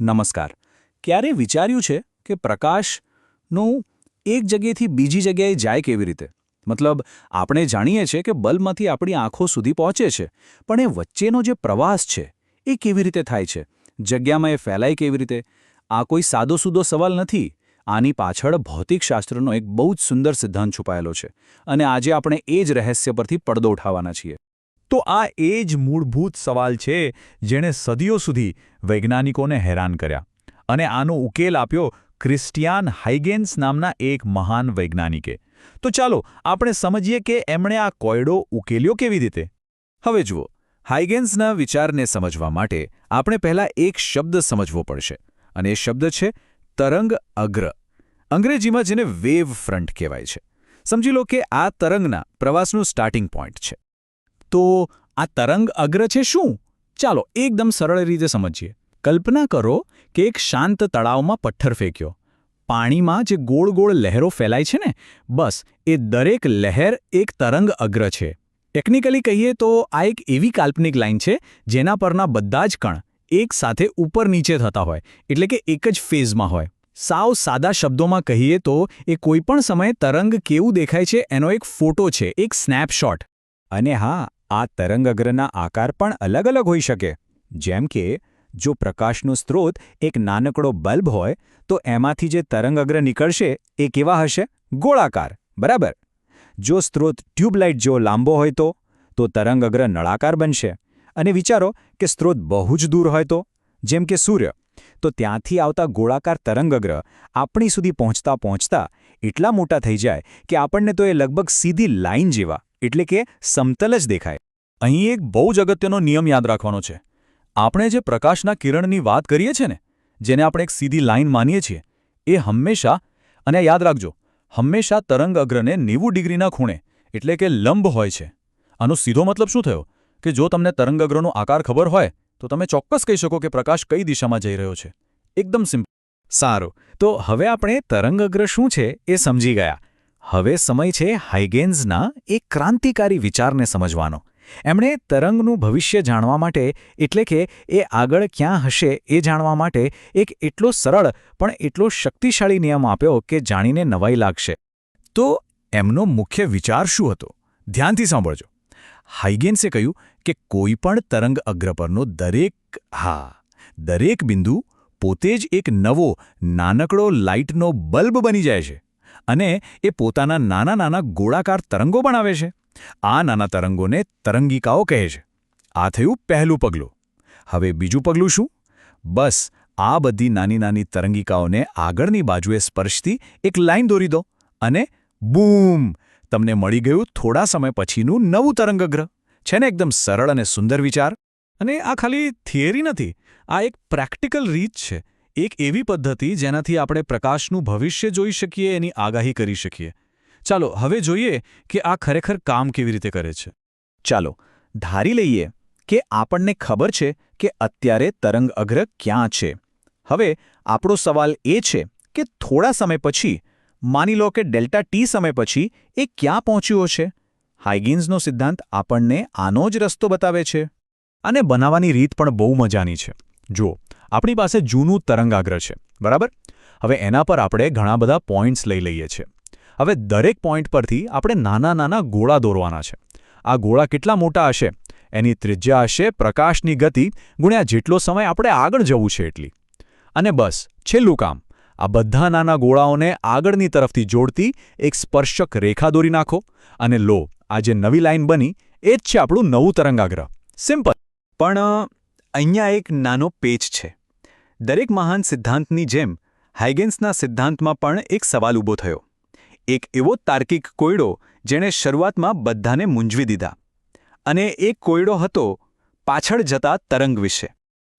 નમસ્કાર. ક્યારે વિચાર્યું છે કે પ્રકાશનું એક જગ્યાએથી બીજી જગ્યાએ જાય કેવી રીતે? મતલબ, આપણે જાણીએ છીએ કે બલ્બમાંથી આપણી આંખો સુધી પહોંચે છે, પણ એ વચ્ચેનો જે પ્રવાસ છે, એ કેવી રીતે થાય છે? જગ્યામાં એ ફેલાય કેવી રીતે? આ કોઈ સાદો સુદો સવાલ નથી. આની પાછળ ભૌતિકશાસ્ત્રનો એક બહુ જ સુંદર સિદ્ધાંત છુપાયેલો છે. અને આજે આપણે એ જ રહસ્ય પરથી પડદો ઉઠાવવાના છીએ. તો આ એ જ મૂળભૂત સવાલ છે જેણે સદીઓ સુધી વૈજ્ઞાનિકોને હેરાન કર્યા અને આનો ઉકેલ આપ્યો ક્રિસ્ટિયાન હાઇગેન્સ નામના એક મહાન વૈજ્ઞાનિકે. તો ચાલો આપણે સમજીએ કે એમણે આ કોયડો ઉકેલ્યો કેવી રીતે? હવે જુઓ, હાઇગેન્સના વિચારને સમજવા માટે આપણે પહેલા એક શબ્દ સમજવો પડશે અને એ શબ્દ છે તરંગ અગ્ર. અંગ્રેજીમાં જેને વેવ ફ્રન્ટ કહેવાય છે. સમજી લો કે આ તરંગના પ્રવાસનું સ્ટાર્ટિંગ પોઈન્ટ છે. તો આ તરંગ અગ્ર છે શું? ચાલો એકદમ સરળ રીતે સમજીએ. કલ્પના કરો કે એક શાંત તળાવમાં પથ્થર ફેંક્યો. પાણીમાં જે ગોળ ગોળ લહેરો ફેલાય છે ને, બસ, એ દરેક લહેર એક તરંગ અગ્ર છે. ટેકનિકલી કહીએ તો આ એક એવી કાલ્પનિક લાઇન છે જેના પરના બધા જ કણ એક સાથે ઉપર નીચે થતા હોય, એટલે કે એક જ ફેઝમાં હોય. સાવ સાદા શબ્દોમાં કહીએ તો એ કોઈપણ સમયે તરંગ કેવું દેખાય છે એનો એક ફોટો છે, એક સ્નેપશોટ. અને હા આ તરંગગ્રહના આકાર પણ અલગ અલગ હોઈ શકે. જેમ કે, જો પ્રકાશનો સ્ત્રોત એક નાનકડો બલ્બ હોય, તો એમાંથી જે તરંગઅગ્ર નીકળશે, એ કેવા હશે? ગોળાકાર. બરાબર? જો સ્ત્રોત ટ્યુબલાઇટ જેવો લાંબો હોય તો તો તરંગઅગ્ર નળાકાર બનશે. અને વિચારો કે સ્ત્રોત બહુ જ દૂર હોય તો? જેમ કે સૂર્ય. તો ત્યાંથી આવતા ગોળાકાર તરંગગ્રહ આપણી સુધી પહોંચતા પહોંચતા એટલા મોટા થઈ જાય કે આપણને તો એ લગભગ સીધી લાઇન જેવા. એટલે કે સમતલ જ દેખાય. અહીં એક બહુ જ અગત્યનો નિયમ યાદ રાખવાનો છે. આપણે જે પ્રકાશના કિરણની વાત કરીએ છીએ ને, જેને આપણે એક સીધી લાઇન માનીએ છીએ, એ હંમેશા, અને યાદ રાખજો, હંમેશા તરંગ અગ્રને નેવું ડિગ્રીના ખૂણે, એટલે કે લંબ હોય છે. આનો સીધો મતલબ શું થયો? કે જો તમને તરંગ અગ્રનો આકાર ખબર હોય, તો તમે ચોક્કસ કહી શકો કે પ્રકાશ કઈ દિશામાં જઈ રહ્યો છે. એકદમ સિમ્પલ સારું. તો હવે આપણે તરંગ અગ્ર શું છે એ સમજી ગયા. હવે સમય છે હાઇગેન્સના એક ક્રાંતિકારી વિચારને સમજવાનો. એમણે તરંગનું ભવિષ્ય જાણવા માટે, એટલે કે એ આગળ ક્યાં હશે એ જાણવા માટે એક એટલો સરળ પણ એટલો શક્તિશાળી નિયમ આપ્યો કે જાણીને નવાઈ લાગશે. તો એમનો મુખ્ય વિચાર શું હતો? ધ્યાનથી સાંભળજો. હાઇગેન્સે કહ્યું કે કોઈપણ તરંગ અગ્ર પરનો દરેક, હા, દરેક બિંદુ પોતે જ એક નવો, નાનકડો લાઇટનો બલ્બ બની જાય છે. અને એ પોતાના નાના નાના ગોળાકાર તરંગો બનાવે છે. આ નાના તરંગોને તરંગિકાઓ કહે છે. આ થયું પહેલું પગલું. હવે બીજું પગલું શું? બસ, આ બધી નાની નાની તરંગિકાઓને આગળની બાજુએ સ્પર્શતી એક લાઈન દોરી દો અને બૂમ! તમને મળી ગયું થોડા સમય પછીનું નવું તરંગગ્રહ. છે ને એકદમ સરળ અને સુંદર વિચાર. અને આ ખાલી થિયરી નથી, આ એક પ્રેક્ટિકલ રીત છે. એક એવી પદ્ધતિ જેનાથી આપણે પ્રકાશનું ભવિષ્ય જોઈ શકીએ, એની આગાહી કરી શકીએ. ચાલો, હવે જોઈએ કે આ ખરેખર કામ કેવી રીતે કરે છે. ચાલો, ધારી લઈએ કે આપણને ખબર છે કે અત્યારે તરંગ અગ્ર ક્યાં છે. હવે આપણો સવાલ એ છે કે થોડા સમય પછી, માની લો કે ડેલ્ટા ટી સમય પછી, એ ક્યાં પહોંચ્યો છે? હાઇગિન્સનો સિદ્ધાંત આપણને આનો જ રસ્તો બતાવે છે. અને બનાવવાની રીત પણ બહુ મજાની છે. જુઓ આપણી પાસે જૂનું તરંગાગ્ર છે, બરાબર? હવે એના પર આપણે ઘણા બધા પોઈન્ટ્સ લઈ લઈએ છીએ. હવે દરેક પોઈન્ટ પરથી આપણે નાના નાના ગોળા દોરવાના છે. આ ગોળા કેટલા મોટા હશે? એની ત્રિજ્યા હશે પ્રકાશની ગતિ ગુણ્યા જેટલો સમય આપણે આગળ જવું છે એટલી. અને બસ, છેલ્લું કામ. આ બધા નાના ગોળાઓને આગળની તરફથી જોડતી એક સ્પર્શક રેખા દોરી નાખો અને લો, આ જે નવી લાઇન બની, એ જ છે આપણું નવું તરંગાગ્રહ. સિમ્પલ. પણ અહીંયા એક નાનો પેચ છે. દરેક મહાન સિદ્ધાંતની જેમ, હાઇગેન્સના સિદ્ધાંતમાં પણ એક સવાલ ઊભો થયો. એક એવો તાર્કિક કોયડો જેણે શરૂઆતમાં બધાને મૂંઝવી દીધા. અને એ કોયડો હતો પાછળ જતા તરંગ વિશે.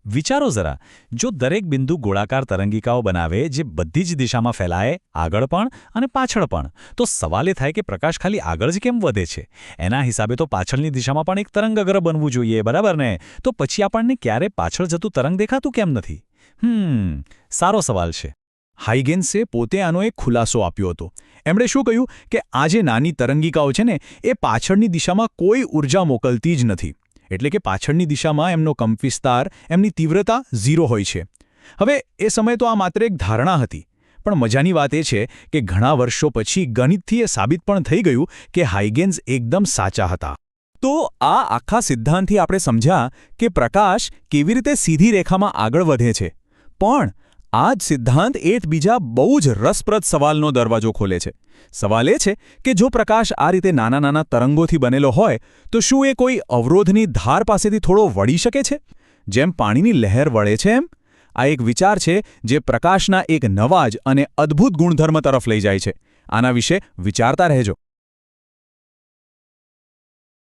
વિચારો જરા, જો દરેક બિંદુ ગોળાકાર તરંગિકાઓ બનાવે જે બધી જ દિશામાં ફેલાય, આગળ પણ અને પાછળ પણ, તો સવાલ એ થાય કે પ્રકાશ ખાલી આગળ જ કેમ વધે છે? એના હિસાબે તો પાછળની દિશામાં પણ એક તરંગ અગ્ર બનવું જોઈએ, બરાબર ને? તો પછી આપણને ક્યારે પાછળ જતું તરંગ દેખાતું કેમ નથી? હમ, સારો સવાલ છે. હાઇગેન્સે પોતે આનો એક ખુલાસો આપ્યો હતો. એમણે શું કહ્યું કે આ જે નાની તરંગિકાઓ છે ને, એ પાછળની દિશામાં કોઈ ઊર્જા મોકલતી જ નથી. એટલે કે પાછળની દિશામાં એમનો કંપવિસ્તાર, એમની તીવ્રતા ઝીરો હોય છે. હવે, એ સમયે તો આ માત્ર એક ધારણા હતી. પણ મજાની વાત એ છે કે ઘણા વર્ષો પછી ગણિતથી એ સાબિત પણ થઈ ગયું કે હાઇગેન્સ એકદમ સાચા હતા. તો આ આખા સિદ્ધાંતથી આપણે સમજ્યા કે પ્રકાશ કેવી રીતે સીધી રેખામાં આગળ વધે છે. પણ આ જ સિદ્ધાંત એક બીજા બહુ જ રસપ્રદ સવાલનો દરવાજો ખોલે છે. સવાલ એ છે કે જો પ્રકાશ આ રીતે નાના નાના તરંગોથી બનેલો હોય, તો શું એ કોઈ અવરોધની ધાર પાસેથી થોડો વળી શકે છે? જેમ પાણીની લહેર વળે છે એમ? આ એક વિચાર છે જે પ્રકાશના એક નવા જ અને અદ્ભુત ગુણધર્મ તરફ લઈ જાય છે. આના વિશે વિચારતા રહેજો.